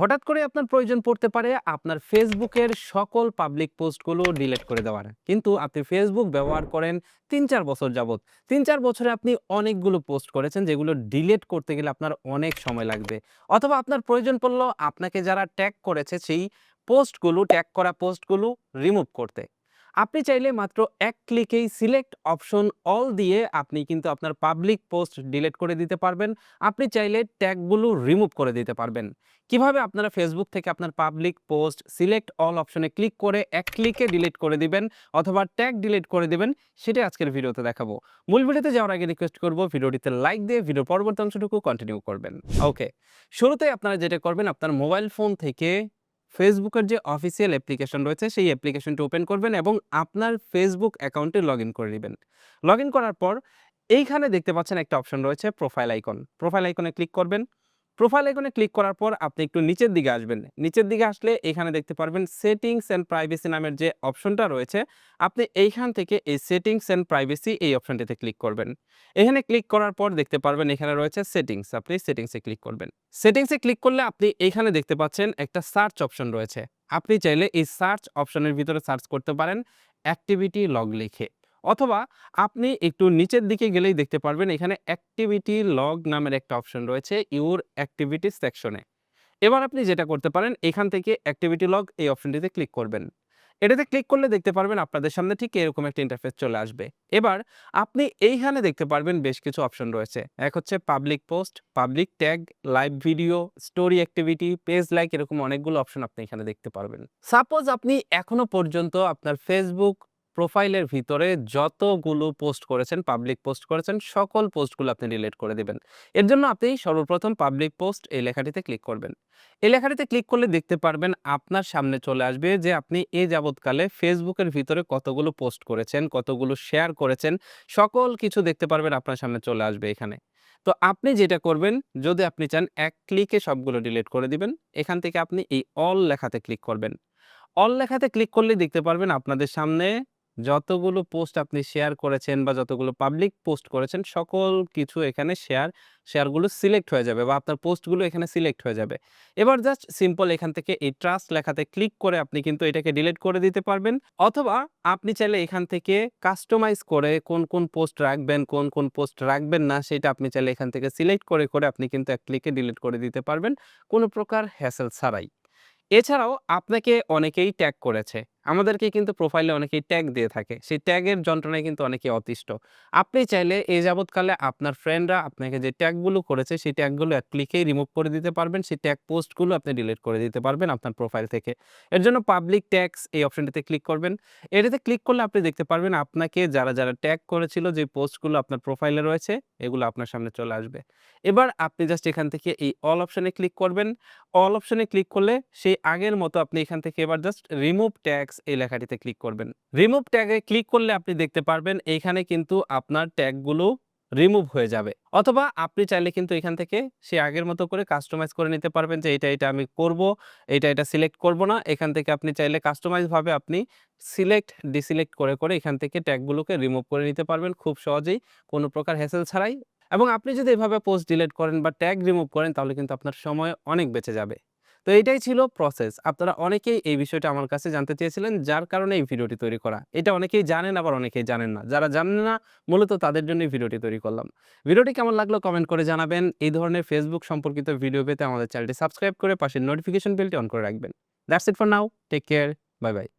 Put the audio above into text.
হঠাৎ করে আপনার প্রয়োজন পড়তে পারে আপনার ফেসবুকের সকল পাবলিক পোস্টগুলো ডিলেট করে দেওয়ার। কিন্তু আপনি ফেসবুক ব্যবহার করেন তিন চার বছর যাবৎ। তিন চার বছরে আপনি অনেকগুলো পোস্ট করেছেন যেগুলো ডিলেট করতে গেলে আপনার অনেক সময় লাগবে। অথবা আপনার প্রয়োজন পড়ল আপনাকে যারা ট্যাগ করেছে সেই পোস্টগুলো ট্যাগ করা পোস্টগুলো রিমুভ করতে। আপনি চাইলে মাত্র এক ক্লিকেই সিলেক্ট অপশন অল দিয়ে আপনি কিন্তু আপনার পাবলিক পোস্ট ডিলিট করে দিতে পারবেন। আপনি চাইলে ট্যাগগুলো রিমুভ করে দিতে পারবেন। কীভাবে আপনারা ফেসবুক থেকে আপনার পাবলিক পোস্ট সিলেক্ট অল অপশনে ক্লিক করে এক ক্লিকে ডিলিট করে দিবেন অথবা ট্যাগ ডিলিট করে দিবেন, সেটাই আজকের ভিডিওতে দেখাবো। মূল ভিডিওতে যাওয়ার আগে রিকোয়েস্ট করব ভিডিওটিতে লাইক দিয়ে ভিডিও পরবর্তী অংশটুকু কন্টিনিউ করবেন। ওকে শুরুতে আপনারা যেটা করবেন, আপনার মোবাইল ফোন থেকে ফেসবুকের যে অফিসিয়াল অ্যাপ্লিকেশন রয়েছে, সেই অ্যাপ্লিকেশনটি ওপেন করবেন এবং আপনার ফেসবুক অ্যাকাউন্টে লগ করে নেবেন। লগ করার পর, এইখানে দেখতে পাচ্ছেন একটা অপশন রয়েছে প্রোফাইল আইকন প্রোফাইল আইকনে ক্লিক করবেন। প্রোফাইল আইকনে ক্লিক করার পর আপনি একটু নিচের দিকে আসবেন। নিচের দিকে আসলে এখানে দেখতে পারবেন সেটিংস অ্যান্ড প্রাইভেসি নামের যে অপশনটা রয়েছে, আপনি এইখান থেকে এই সেটিংস অ্যান্ড প্রাইভেসি এই অপশনটিতে ক্লিক করবেন। এখানে ক্লিক করার পর দেখতে পারবেন এখানে রয়েছে সেটিংস আপনি সেটিংসে ক্লিক করবেন। সেটিংসে ক্লিক করলে আপনি এইখানে দেখতে পাচ্ছেন একটা সার্চ অপশন রয়েছে। আপনি চাইলে এই সার্চ অপশনের ভিতরে সার্চ করতে পারেন অ্যাক্টিভিটি লগ লিখে। অথবা আপনি একটু নিচের দিকে গেলেই দেখতে পারবেন এখানে অ্যাক্টিভিটি লগ নামের একটা অপশন রয়েছে ইউর অ্যাক্টিভিটি সেকশনে এবার আপনি যেটা করতে পারেন, এখান থেকে অ্যাক্টিভিটি লগ এই অপশনটিতে ক্লিক করবেন। এটাতে ক্লিক করলে দেখতে পারবেন আপনাদের সামনে ঠিক এরকম একটা ইন্টারফেস চলে আসবে। এবার আপনি এইখানে দেখতে পারবেন বেশ কিছু অপশন রয়েছে। এক হচ্ছে public post public tag live video story activity page like এরকম অনেকগুলো অপশন আপনি এখানে দেখতে পারবেন। সাপোজ আপনি এখনও পর্যন্ত আপনার ফেসবুক প্রোফাইলের ভিতরে যতগুলো পোস্ট করেছেন, পাবলিক পোস্ট করেছেন, সকল পোস্টগুলো আপনি ডিলিট করে দেবেন। এর জন্য আপনি সর্বপ্রথম পাবলিক পোস্ট এই লেখাটিতে ক্লিক করবেন। এই লেখাটিতে ক্লিক করলে দেখতে পারবেন আপনার সামনে চলে আসবে যে আপনি এ যাবৎকালে ফেসবুকের ভিতরে কতগুলো পোস্ট করেছেন, কতগুলো শেয়ার করেছেন, সকল কিছু দেখতে পারবেন আপনার সামনে চলে আসবে এখানে। তো আপনি যেটা করবেন, যদি আপনি চান এক ক্লিকে সবগুলো ডিলিট করে দিবেন, এখান থেকে আপনি এই অল লেখাতে ক্লিক করবেন। অল লেখাতে ক্লিক করলে দেখতে পারবেন আপনাদের সামনে যতগুলো পোস্ট আপনি শেয়ার করেছেন বা যতগুলো পাবলিক পোস্ট করেছেন, সকল কিছু এখানে শেয়ার, শেয়ারগুলো সিলেক্ট হয়ে যাবে বা আপনার পোস্টগুলো এখানে সিলেক্ট হয়ে যাবে। এবার জাস্ট সিম্পল এখান থেকে এই ট্রাস্ট লেখাতে ক্লিক করে আপনি কিন্তু এটাকে ডিলিট করে দিতে পারবেন। অথবা আপনি চাইলে এখান থেকে কাস্টমাইজ করে কোন কোন পোস্ট রাখবেন, কোন কোন পোস্ট রাখবেন না, সেটা আপনি চাইলে এখান থেকে সিলেক্ট করে করে আপনি কিন্তু এক ক্লিকে ডিলিট করে দিতে পারবেন। কোনো প্রকার হ্যাসেল ছাড়াই। এছাড়াও আপনাকে অনেকেই ট্যাগ করেছে। আমাদেরকে কিন্তু প্রোফাইলে অনেকেই ট্যাগ দিয়ে থাকে। সেই ট্যাগের যন্ত্রণায় কিন্তু অনেকেই অতিষ্ঠ। আপনি চাইলে এই যাবৎকালে আপনার ফ্রেন্ডরা আপনাকে যে ট্যাগগুলো করেছে, সেই ট্যাগগুলো এক ক্লিকেই রিমুভ করে দিতে পারবেন। সেই ট্যাগ পোস্টগুলো আপনি ডিলিট করে দিতে পারবেন আপনার প্রোফাইল থেকে। এর জন্য পাবলিক ট্যাগস এই অপশনটিতে ক্লিক করবেন। এটাতে ক্লিক করলে আপনি দেখতে পারবেন আপনাকে যারা যারা ট্যাগ করেছিল, যে পোস্টগুলো আপনার প্রোফাইলে রয়েছে, এগুলো আপনার সামনে চলে আসবে। এবার আপনি জাস্ট এখান থেকে এই অল অপশনে ক্লিক করবেন। অল অপশনে ক্লিক করলে সেই আগের মতো আপনি এখান থেকে এবার জাস্ট রিমুভ ট্যাগস এই লেখাটিতে ক্লিক করবেন। রিমুভ ট্যাগে ক্লিক করলে আপনি দেখতে পারবেন এইখানে কিন্তু আপনার ট্যাগগুলো রিমুভ হয়ে যাবে। অথবা আপনি চাইলে কিন্তু এখান থেকে সে আগের মতো করে কাস্টমাইজ করে নিতে পারবেন যে এটা এটা আমি করব, এটা এটা সিলেক্ট করব না। এখান থেকে আপনি চাইলে কাস্টমাইজ ভাবে আপনি সিলেক্ট ডিসিলেক্ট করে করে এখান থেকে ট্যাগগুলোকে রিমুভ করে নিতে পারবেন খুব সহজেই, কোনো প্রকার হ্যাসেল ছাড়াই। এবং আপনি যদি এভাবে পোস্ট ডিলিট করেন বা ট্যাগ রিমুভ করেন তাহলে কিন্তু আপনার সময় অনেক বেঁচে যাবে। তো এটাই ছিল প্রসেস। আপনারা অনেকেই এই বিষয়টা আমার কাছে জানতে চেয়েছিলেন, যার কারণে এই ভিডিওটি তৈরি করা। এটা অনেকেই জানেন, আবার অনেকেই জানেন না। যারা জানেন না, মূলত তাদের জন্য ভিডিওটি তৈরি করলাম। ভিডিওটি কেমন লাগল কমেন্ট করে জানাবেন। এই ধরনের ফেসবুক সম্পর্কিত ভিডিও পেতে আমাদের চ্যানেলটি সাবস্ক্রাইব করে পাশের নোটিফিকেশন বেলটি অন করে রাখবেন। That's it for now take care bye bye